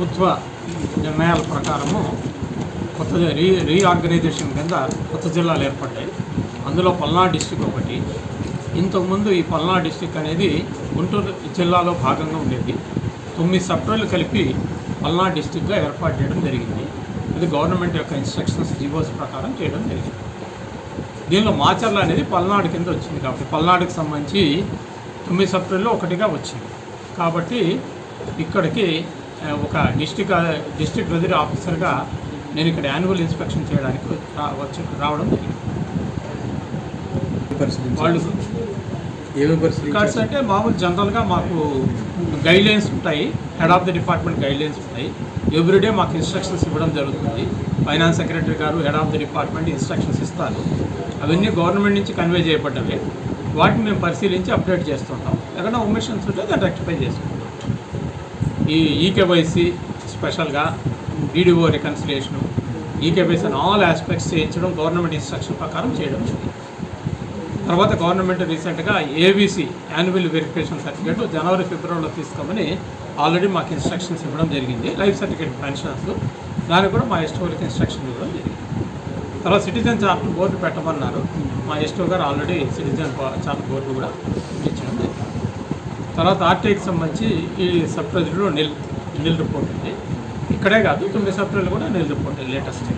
ప్రభుత్వ నిర్ణయాల ప్రకారము కొత్త రీ రీఆర్గనైజేషన్ కింద కొత్త జిల్లాలు ఏర్పడ్డాయి. అందులో పల్నాడు డిస్టిక్ ఒకటి. ఇంతకుముందు ఈ పల్నాడు డిస్టిక్ అనేది గుంటూరు జిల్లాలో భాగంగా ఉండేది. తొమ్మిది సబ్టోలు కలిపి పల్నాడు డిస్టిక్గా ఏర్పాటు చేయడం జరిగింది. ఇది గవర్నమెంట్ యొక్క ఇన్స్ట్రక్షన్స్ జీవోస్ ప్రకారం చేయడం జరిగింది. దీనిలో మాచర్ల అనేది పల్నాడు కింద వచ్చింది కాబట్టి పల్నాడుకి సంబంధించి తొమ్మిది సబ్టోల్లో ఒకటిగా వచ్చింది. కాబట్టి ఇక్కడికి ఒక డిస్టిక్ డిస్ట్రిక్ట్ వెదర్ ఆఫీసర్గా నేను ఇక్కడ యాన్యువల్ ఇన్స్పెక్షన్ చేయడానికి వచ్చి రావడం జరిగింది. వాళ్ళు రికార్డ్స్ అంటే మామూలు జనరల్గా మాకు గైడ్ లైన్స్ ఉంటాయి head of the department guidelines ఉంటాయి ఎవ్రీడే మాకు ఇన్స్ట్రక్షన్స్ ఇవ్వడం జరుగుతుంది. ఫైనాన్స్ సెక్రటరీ గారు head of the department instructions ఇస్తారు. అవన్నీ గవర్నమెంట్ నుంచి కన్వే చేయబడ్డవే. వాటిని మేము పరిశీలించి అప్డేట్ చేస్తుంటాం. ఏదైనా ఒమిషన్స్ ఉంటే దాన్ని రెక్టిఫై చేసుకుంటాం. ఈ ఈకేవైసీ స్పెషల్గా D D O reconciliation E K Y C అని ఆల్ ఆస్పెక్ట్స్ చేయించడం గవర్నమెంట్ ఇన్స్ట్రక్షన్ ప్రకారం చేయడం తర్వాత గవర్నమెంట్ రీసెంట్గా A B C annual verification certificate జనవరి ఫిబ్రవరిలో తీసుకోమని ఆల్రెడీ మాకు ఇన్స్ట్రక్షన్స్ ఇవ్వడం జరిగింది. లైఫ్ సర్టిఫికేట్ పెన్షన్స్ దానికి కూడా మా ఎస్టోకి ఇన్స్ట్రక్షన్ ఇవ్వడం జరిగింది. తర్వాత సిటిజన్ చార్ట్ బోర్డు పెట్టమన్నారు. మా ఎస్టో గారు ఆల్రెడీ సిటిజన్ చార్ట్ బోర్డు కూడా ఇచ్చడం జరిగింది. తర్వాత ఆర్టీఐకి సంబంధించి ఈ సబ్ ప్రెసిడెంట్లో నిల్ నిల్ రిపోర్ట్ ఉంది. ఇక్కడే కాదు తొమ్మిది సబ్ కూడా నిల్ రిపోర్ట్ లేటెస్ట్.